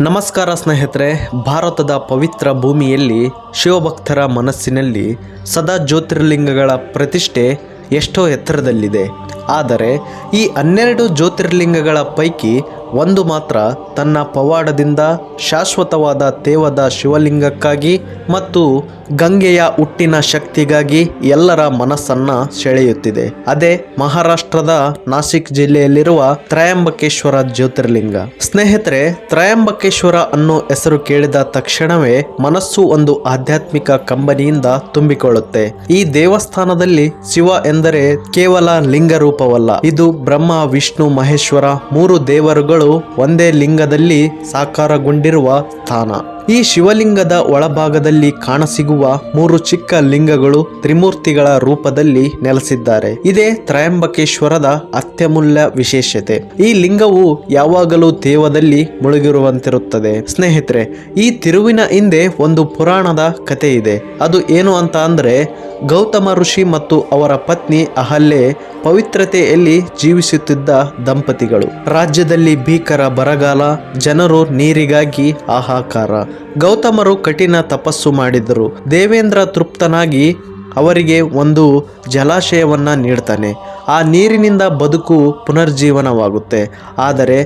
ನಮಸ್ಕಾರ ಸ್ನೇಹಿತರೆ, ಭಾರತದ ಪವಿತ್ರ ಭೂಮಿಯಲ್ಲಿ ಶಿವಭಕ್ತರ ಮನಸ್ಸಿನಲ್ಲಿ ಸದಾ ಜ್ಯೋತಿರ್ಲಿಂಗಗಳ ಪ್ರತಿಷ್ಠೆ ಎಷ್ಟೋ ಎತ್ತರದಲ್ಲಿದೆ. ಆದರೆ ಈ ಹನ್ನೆರಡು ಜ್ಯೋತಿರ್ಲಿಂಗಗಳ ಪೈಕಿ ಒಂದು ಮಾತ್ರ ತನ್ನ ಪವಾಡದಿಂದ ಶಾಶ್ವತವಾದ ತೇವದ ಶಿವಲಿಂಗಕ್ಕಾಗಿ ಮತ್ತು ಗಂಗೆಯ ಹುಟ್ಟಿನ ಶಕ್ತಿಗಾಗಿ ಎಲ್ಲರ ಮನಸ್ಸನ್ನ ಸೆಳೆಯುತ್ತಿದೆ. ಅದೇ ಮಹಾರಾಷ್ಟ್ರದ ನಾಸಿಕ್ ಜಿಲ್ಲೆಯಲ್ಲಿರುವ ತ್ರಯಂಬಕೇಶ್ವರ ಜ್ಯೋತಿರ್ಲಿಂಗ. ಸ್ನೇಹಿತರೆ, ತ್ರಯಂಬಕೇಶ್ವರ ಅನ್ನೋ ಹೆಸರು ಕೇಳಿದ ತಕ್ಷಣವೇ ಮನಸ್ಸು ಒಂದು ಆಧ್ಯಾತ್ಮಿಕ ಕಂಬನಿಯಿಂದ ತುಂಬಿಕೊಳ್ಳುತ್ತೆ. ಈ ದೇವಸ್ಥಾನದಲ್ಲಿ ಶಿವ ಎಂದರೆ ಕೇವಲ ಲಿಂಗ ರೂಪವಲ್ಲ ಇದು ಬ್ರಹ್ಮ, ವಿಷ್ಣು, ಮಹೇಶ್ವರ ಮೂರು ದೇವರುಗಳು ಒಂದೇ ಲಿಂಗದಲ್ಲಿ ಸಾಕಾರಗೊಂಡಿರುವ ಸ್ಥಾನ. ಈ ಶಿವಲಿಂಗದ ಒಳಭಾಗದಲ್ಲಿ ಕಾಣಸಿಗುವ ಮೂರು ಚಿಕ್ಕ ಲಿಂಗಗಳು ತ್ರಿಮೂರ್ತಿಗಳ ರೂಪದಲ್ಲಿ ನೆಲೆಸಿದ್ದಾರೆ. ಇದೇ ತ್ರಯಂಬಕೇಶ್ವರದ ಅತ್ಯಮೂಲ್ಯ ವಿಶೇಷತೆ. ಈ ಲಿಂಗವು ಯಾವಾಗಲೂ ದೇವದಲ್ಲಿ ಮುಳುಗಿರುವಂತಿರುತ್ತದೆ. ಸ್ನೇಹಿತರೆ, ಈ ತಿರುವಿನ ಹಿಂದೆ ಒಂದು ಪುರಾಣದ ಕತೆ ಇದೆ. ಅದು ಏನು ಅಂತ ಅಂದ್ರೆ, ಗೌತಮ ಋಷಿ ಮತ್ತು ಅವರ ಪತ್ನಿ ಅಹಲ್ಯೆ ಪವಿತ್ರತೆಯಲ್ಲಿ ಜೀವಿಸುತ್ತಿದ್ದ ದಂಪತಿಗಳು. ರಾಜ್ಯದಲ್ಲಿ ಭೀಕರ ಬರಗಾಲ, ಜನರು ನೀರಿಗಾಗಿ ಹಾಹಾಕಾರ. ಗೌತಮರು ಕಠಿಣ ತಪಸ್ಸು ಮಾಡಿದರು. ದೇವೇಂದ್ರ ತೃಪ್ತನಾಗಿ ಅವರಿಗೆ ಒಂದು ಜಲಾಶಯವನ್ನು ನೀಡ್ತಾನೆ. ಆ ನೀರಿನಿಂದ ಬದುಕು ಪುನರ್ಜೀವನವಾಗುತ್ತೆ. ಆದರೆ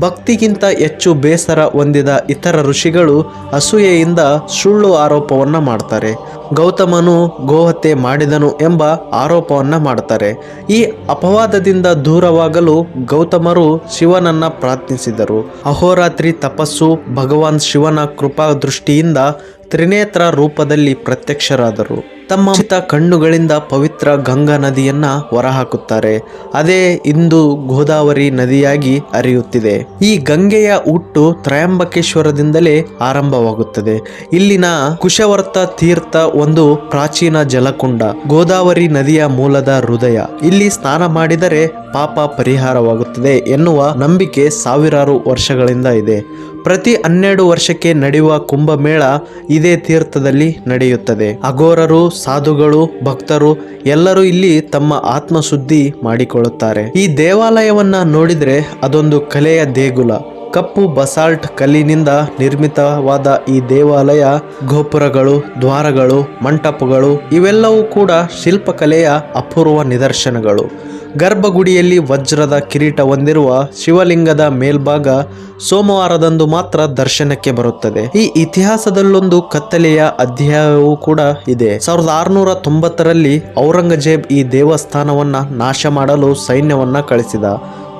ಭಕ್ತಿಗಿಂತ ಹೆಚ್ಚು ಬೇಸರ ಹೊಂದಿದ ಇತರ ಋಷಿಗಳು ಅಸೂಯೆಯಿಂದ ಸುಳ್ಳು ಆರೋಪವನ್ನು ಮಾಡ್ತಾರೆ. ಗೌತಮನು ಗೋಹತ್ಯೆ ಮಾಡಿದನು ಎಂಬ ಆರೋಪವನ್ನ ಮಾಡುತ್ತಾರೆ. ಈ ಅಪವಾದದಿಂದ ದೂರವಾಗಲು ಗೌತಮರು ಶಿವನನ್ನ ಪ್ರಾರ್ಥಿಸಿದರು. ಅಹೋರಾತ್ರಿ ತಪಸ್ಸು ಭಗವಾನ್ ಶಿವನ ಕೃಪಾ ದೃಷ್ಟಿಯಿಂದ ತ್ರಿನೇತ್ರ ರೂಪದಲ್ಲಿ ಪ್ರತ್ಯಕ್ಷರಾದರು. ತಮ್ಮ ಕಣ್ಣುಗಳಿಂದ ಪವಿತ್ರ ಗಂಗಾ ನದಿಯನ್ನ ಹೊರಹಾಕುತ್ತಾರೆ. ಅದೇ ಇಂದು ಗೋದಾವರಿ ನದಿಯಾಗಿ ಹರಿಯುತ್ತಿದೆ. ಈ ಗಂಗೆಯ ಹುಟ್ಟು ತ್ರಯಂಬಕೇಶ್ವರದಿಂದಲೇ ಆರಂಭವಾಗುತ್ತದೆ. ಇಲ್ಲಿನ ಕುಶವರ್ತ ತೀರ್ಥ ಒಂದು ಪ್ರಾಚೀನ ಜಲಕುಂಡ, ಗೋದಾವರಿ ನದಿಯ ಮೂಲದ ಹೃದಯ. ಇಲ್ಲಿ ಸ್ನಾನ ಮಾಡಿದರೆ ಪಾಪ ಪರಿಹಾರವಾಗುತ್ತದೆ ಎನ್ನುವ ನಂಬಿಕೆ ಸಾವಿರಾರು ವರ್ಷಗಳಿಂದ ಇದೆ. ಪ್ರತಿ ಹನ್ನೆರಡು ವರ್ಷಕ್ಕೆ ನಡೆಯುವ ಕುಂಭಮೇಳ ಇದೇ ತೀರ್ಥದಲ್ಲಿ ನಡೆಯುತ್ತದೆ. ಅಘೋರರು, ಸಾಧುಗಳು, ಭಕ್ತರು ಎಲ್ಲರೂ ಇಲ್ಲಿ ತಮ್ಮ ಆತ್ಮಶುದ್ಧಿ ಮಾಡಿಕೊಳ್ಳುತ್ತಾರೆ. ಈ ದೇವಾಲಯವನ್ನ ನೋಡಿದ್ರೆ ಅದೊಂದು ಕಲೆಯ ದೇಗುಲ. ಕಪ್ಪು ಬಸಾಲ್ಟ್ ಕಲ್ಲಿನಿಂದ ನಿರ್ಮಿತವಾದ ಈ ದೇವಾಲಯ, ಗೋಪುರಗಳು, ದ್ವಾರಗಳು, ಮಂಟಪಗಳು, ಇವೆಲ್ಲವೂ ಕೂಡ ಶಿಲ್ಪಕಲೆಯ ಅಪೂರ್ವ ನಿದರ್ಶನಗಳು. ಗರ್ಭಗುಡಿಯಲ್ಲಿ ವಜ್ರದ ಕಿರೀಟ ಹೊಂದಿರುವ ಶಿವಲಿಂಗದ ಮೇಲ್ಭಾಗ ಸೋಮವಾರದಂದು ಮಾತ್ರ ದರ್ಶನಕ್ಕೆ ಬರುತ್ತದೆ. ಈ ಇತಿಹಾಸದಲ್ಲೊಂದು ಕತ್ತಲೆಯ ಅಧ್ಯಾಯವೂ ಕೂಡ ಇದೆ. ಸಾವಿರದ ಆರುನೂರ ತೊಂಬತ್ತರಲ್ಲಿ ಔರಂಗಜೇಬ್ ಈ ದೇವಸ್ಥಾನವನ್ನ ನಾಶ ಮಾಡಲು ಸೈನ್ಯವನ್ನ ಕಳಿಸಿದ.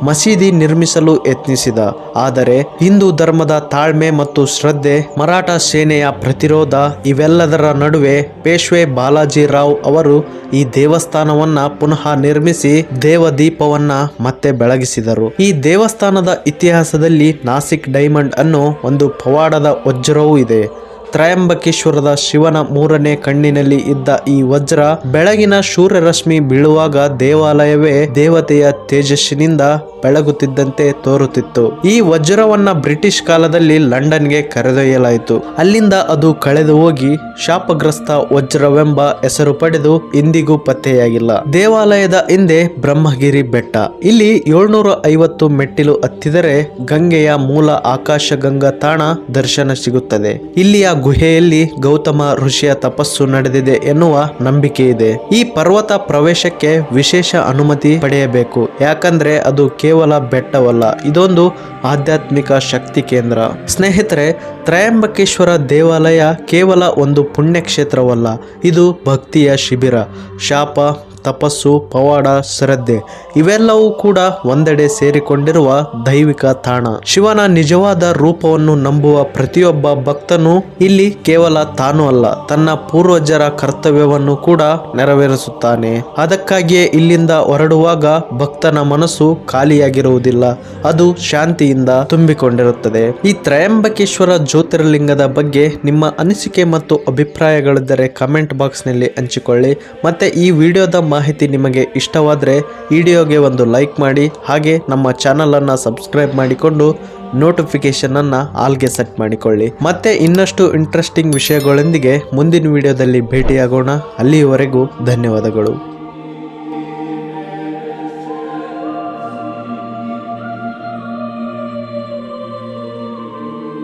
ಮಸೀದಿ ನಿರ್ಮಿಸಲು ಯತ್ನಿಸಿದ. ಆದರೆ ಹಿಂದೂ ಧರ್ಮದ ತಾಳ್ಮೆ ಮತ್ತು ಶ್ರದ್ಧೆ, ಮರಾಠ ಸೇನೆಯ ಪ್ರತಿರೋಧ, ಇವೆಲ್ಲದರ ನಡುವೆ ಪೇಶ್ವೆ ಬಾಲಾಜಿ ರಾವ್ ಅವರು ಈ ದೇವಸ್ಥಾನವನ್ನ ಪುನಃ ನಿರ್ಮಿಸಿ ದೇವದೀಪವನ್ನ ಮತ್ತೆ ಬೆಳಗಿಸಿದರು. ಈ ದೇವಸ್ಥಾನದ ಇತಿಹಾಸದಲ್ಲಿ ನಾಸಿಕ್ ಡೈಮಂಡ್ ಅನ್ನೋ ಒಂದು ಪವಾಡದ ವಜ್ರವೂ ಇದೆ. ತ್ರಯಂಬಕೇಶ್ವರದ ಶಿವನ ಮೂರನೇ ಕಣ್ಣಿನಲ್ಲಿ ಇದ್ದ ಈ ವಜ್ರ ಬೆಳಗಿನ ಸೂರ್ಯರಶ್ಮಿ ಬೀಳುವಾಗ ದೇವಾಲಯವೇ ದೇವತೆಯ ತೇಜಸ್ಸಿನಿಂದ ಬೆಳಗುತ್ತಿದ್ದಂತೆ ತೋರುತ್ತಿತ್ತು. ಈ ವಜ್ರವನ್ನ ಬ್ರಿಟಿಷ್ ಕಾಲದಲ್ಲಿ ಲಂಡನ್ಗೆ ಕರೆದೊಯ್ಯಲಾಯಿತು. ಅಲ್ಲಿಂದ ಅದು ಕಳೆದು ಹೋಗಿ ಶಾಪಗ್ರಸ್ತ ವಜ್ರವೆಂಬ ಹೆಸರು ಪಡೆದು ಇಂದಿಗೂ ಪತ್ತೆಯಾಗಿಲ್ಲ. ದೇವಾಲಯದ ಹಿಂದೆ ಬ್ರಹ್ಮಗಿರಿ ಬೆಟ್ಟ. ಇಲ್ಲಿ ಏಳ್ನೂರ ಐವತ್ತು ಮೆಟ್ಟಿಲು ಹತ್ತಿದರೆ ಗಂಗೆಯ ಮೂಲ ಆಕಾಶ ಗಂಗಾ ತಾಣ ದರ್ಶನ ಸಿಗುತ್ತದೆ. ಇಲ್ಲಿಯ ಗುಹೆಯಲ್ಲಿ ಗೌತಮ ಋಷಿಯ ತಪಸ್ಸು ನಡೆದಿದೆ ಎನ್ನುವ ನಂಬಿಕೆ ಇದೆ ಈ ಪರ್ವತ ಪ್ರವೇಶಕ್ಕೆ ವಿಶೇಷ ಅನುಮತಿ ಪಡೆಯಬೇಕು. ಯಾಕಂದ್ರೆ ಅದು ಕೇವಲ ಬೆಟ್ಟವಲ್ಲ, ಇದೊಂದು ಆಧ್ಯಾತ್ಮಿಕ ಶಕ್ತಿ ಕೇಂದ್ರ. ಸ್ನೇಹಿತರೆ, ತ್ರಯಂಬಕೇಶ್ವರ ದೇವಾಲಯ ಕೇವಲ ಒಂದು ಪುಣ್ಯಕ್ಷೇತ್ರವಲ್ಲ, ಇದು ಭಕ್ತಿಯ ಶಿಬಿರ. ಶಾಪ ತಪಸ್ಸು, ಪವಾಡ, ಶ್ರದ್ಧೆ ಇವೆಲ್ಲವೂ ಕೂಡ ಒಂದೆಡೆ ಸೇರಿಕೊಂಡಿರುವ ದೈವಿಕ ತಾಣ. ಶಿವನ ನಿಜವಾದ ರೂಪವನ್ನು ನಂಬುವ ಪ್ರತಿಯೊಬ್ಬ ಭಕ್ತನು ಇಲ್ಲಿ ಕೇವಲ ತಾನು ಅಲ್ಲ, ತನ್ನ ಪೂರ್ವಜರ ಕರ್ತವ್ಯವನ್ನು ಕೂಡ ನೆರವೇರಿಸುತ್ತಾನೆ. ಅದಕ್ಕಾಗಿಯೇ ಇಲ್ಲಿಂದ ಹೊರಡುವಾಗ ಭಕ್ತನ ಮನಸ್ಸು ಖಾಲಿಯಾಗಿರುವುದಿಲ್ಲ, ಅದು ಶಾಂತಿಯಿಂದ ತುಂಬಿಕೊಂಡಿರುತ್ತದೆ. ಈ ತ್ರಯಂಬಕೇಶ್ವರ ಜ್ಯೋತಿರ್ಲಿಂಗದ ಬಗ್ಗೆ ನಿಮ್ಮ ಅನಿಸಿಕೆ ಮತ್ತು ಅಭಿಪ್ರಾಯಗಳಿದ್ದರೆ ಕಮೆಂಟ್ ಬಾಕ್ಸ್ನಲ್ಲಿ ಹಂಚಿಕೊಳ್ಳಿ. ಮತ್ತೆ ಈ ವಿಡಿಯೋದ ಮಾಹಿತಿ ನಿಮಗೆ ಇಷ್ಟವಾದರೆ ವಿಡಿಯೋಗೆ ಒಂದು ಲೈಕ್ ಮಾಡಿ ಹಾಗೆ ನಮ್ಮ ಚಾನಲನ್ನು ಸಬ್ಸ್ಕ್ರೈಬ್ ಮಾಡಿಕೊಂಡು ನೋಟಿಫಿಕೇಷನನ್ನು ಆಲ್ಗೆ ಸೆಟ್ ಮಾಡಿಕೊಳ್ಳಿ. ಮತ್ತೆ ಇನ್ನಷ್ಟು ಇಂಟ್ರೆಸ್ಟಿಂಗ್ ವಿಷಯಗಳೊಂದಿಗೆ ಮುಂದಿನ ವಿಡಿಯೋದಲ್ಲಿ ಭೇಟಿಯಾಗೋಣ. ಅಲ್ಲಿಯವರೆಗೂ ಧನ್ಯವಾದಗಳು.